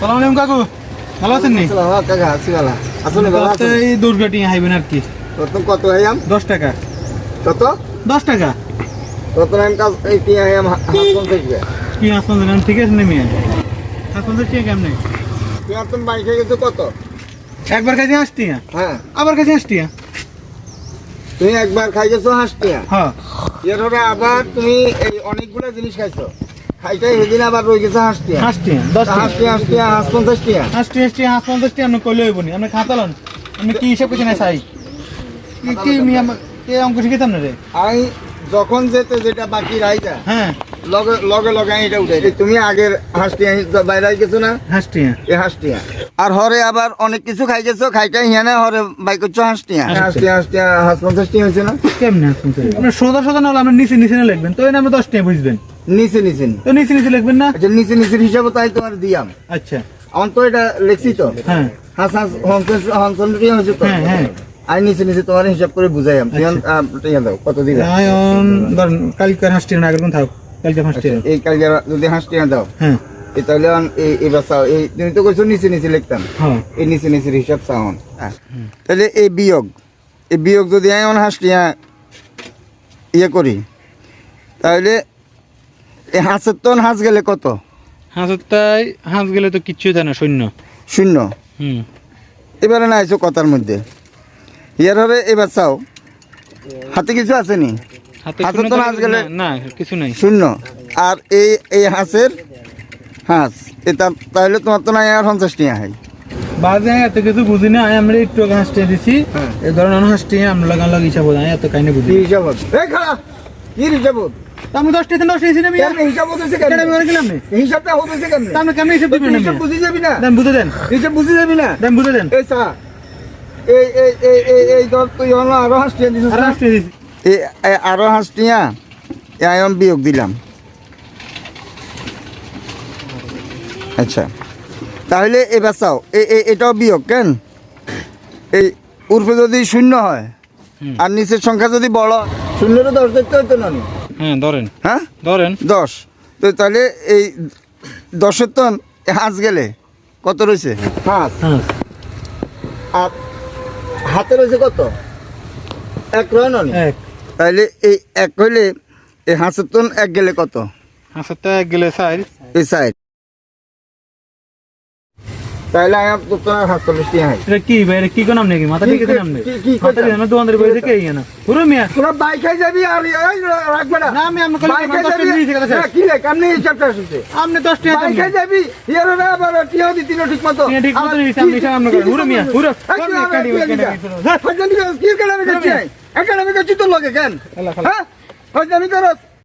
সালাম আলাইকুম কাকু। ভালো আছেন নি? হ্যাঁ, কাকা আছি ভালো। আসলে ভালো তো আছেন? এই দুর্গাটি হাইবেন আর কি। কত কত হইয়াম দশ টাকা। কত? দশ টাকা। কত নাম কাজ? এই হাসন থেকে কি ঠিক আছে নেমি আসন তো ঠিক কেমনে? টিয়া তুমি বাইক গেছো কত? একবার কাছে হ্যাঁ। আবার কাছে তুমি একবার খাই গেছো হাঁস হ্যাঁ। এর হলে আবার তুমি এই অনেকগুলো জিনিস খাইছো? খাইটাই আবার গেছে হাঁস টিয়া দশ হাঁস টিয়া। হাঁস টিয়া পঞ্চাশ টিয়া। হাসটি হাসটি হাঁস পঞ্চাশ টি আপনি কইলে হইব নি। আপনি খাতালন আপনি কি হিসাব করছেন সাই কি কি মি আমার কে অঙ্ক শিখেতাম না রে? আমি যখন যেতে যেটা বাকি রাইতা হ্যাঁ। লগে লগে লগে এটা দিই। তুমি আগের হাঁস বাইরে গেছো না? হাসটিয়া। এই হাঁসটিয়া। আর হরে আবার অনেক কিছু খাই গেছো খাইটাই হিয়ানে হরে বাই করছ হাঁসটিয়া। হাঁস হাঁসটিয়া হাঁসটিয়া হাঁস পঞ্চাশ টিয়া হয়েছে না? কেমনে হাসুন আপনি সোজা সোজা না হলে আপনি নিচে নিচে না লিখবেন তো এই নামে দশ টাকা বুঝবেন। নিচে নিচে তো নিচে নিচে লিখবেন না? আচ্ছা নিচে নিচের হিসাবে তাই তোমার দিয়াম। আচ্ছা। আমার তো এটা লেখছি তো। হ্যাঁ। হাঁস হাঁস হংসন টিয়া হয়েছে তো। হ্যাঁ, হ্যাঁ। আমি নিচে নিচে তোমার হিসাব করে বুঝাইম তুমি আচ্ছা। দাও কত দিলা আয়ন ধরেন কালকার হাঁসটি না আগের থাক। কালকার হাঁসটি আচ্ছা, এই কাল যদি হাঁস টিয়া দাও। হ্যাঁ। এই তাহলে এই এবার চাও। এই তুমি তো কইছো নিচে নিচে লিখতাম। হ্যাঁ। এই নিচে নিচের হিসাব চাওন তাহলে এই বিয়োগ। এই বিয়োগ যদি আমি আমার হাঁস টিয়া ইয়ে করি তাহলে হাঁসের তন হাঁস গেলে কত? হাঁসের তাই হাঁস গেলে তো কিচ্ছুই থাকে না শূন্য। শূন্য? হুম। এবারে না আইছো কথার মধ্যে। ইয়ার হবে এবার চাও। হাতে কিছু আছে নি? হাতে শূন্য তো হাঁস গেলে- না, না কিছু নাই। শূন্য। আর এই এই হাঁসের হাঁস এটা তাহলে তোমার তো নাই আর পঞ্চাশ টিয়া হয় বাজে এত কিছু বুঝি না আমি আমরা একটু হাঁসটি দিছি। হ্যাঁ। এই ধরনের হাঁসটি আমরা লাগান লাগি হিসাব আমি এত কাহিনী বুঝি হিসাব এই খারাপ কি হিসাব তা আমি দশটি দশ দিয়েছি না আমি হিসাব হতেছে কেন? কেন বের গেলাম? না হিসাবটা হতেছে কেন? আপনি কেমন হিসাব দিবেন হিসাব বুঝি যাবি না? দাম বুঝে দেন। হিসাব বুঝি যাবি না? দাম বুঝে দেন। এই চা। এই এই এই এই এই ধর তুই হলো আরও হাঁস টিয়া দিছিস আর না? এই এই আরও হাঁস আয়ম বিয়োগ দিলাম। আচ্ছা। তাহলে এবার চাও এটাও বিয়োগ কেন? এই উর্ফে যদি শূন্য হয় আর নিচের সংখ্যা যদি বড় শূন্যটা দশ দেখতে হতো নি? হ্যাঁ ধরেন। হ্যাঁ? ধরেন। দশ। তো তাহলে এই দশের তন এ হাঁস গেলে কত রয়েছে? হাঁস আর হাতে রয়েছে কত? এক রয় তাহলে এই এক হইলে এই হাঁসের তন এক গেলে কত? হাঁসের তো এক গেলে সাইড এই সাইড তাহলে আমি তো তোমার হাঁস চল্লিশ টিয়া হয় এটা কি ভাই? এটা কি কোন নাম নাকি? মাথা ঠিক নাম নেই। মাথা ঠিক আছে দোকানদার বই থেকে এই না পুরো মিয়া। তোরা বাইকে যাবি আর এই রাখবে না। না আমি আপনাকে বাইকে দশ যাবি। টাকা না, কি রে? কেমনি আপনি দশ টাকা দেন বাইকে যাবি? ইয়ার আবার টিয়া দিতি না ঠিক মতো। ঠিক মতো হিসাব করেন। হুরো মিয়া, আমার কাটি, আমি করছি তোর লগে কেন। হ্যাঁ? আমি করস